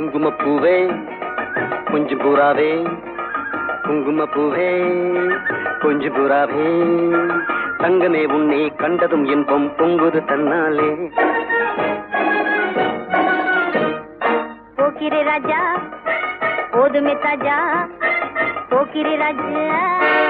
குங்குமப்பூவே கொஞ்சம் புறாவே குங்குமப்பூவே கொஞ்சம் புறாவே தங்கமே உன்னை கண்டதும் இன்பம் பொங்குது தன்னாலே. போக்கிரே ராஜா போதுமே தாஜா போக்கிரே ராஜா.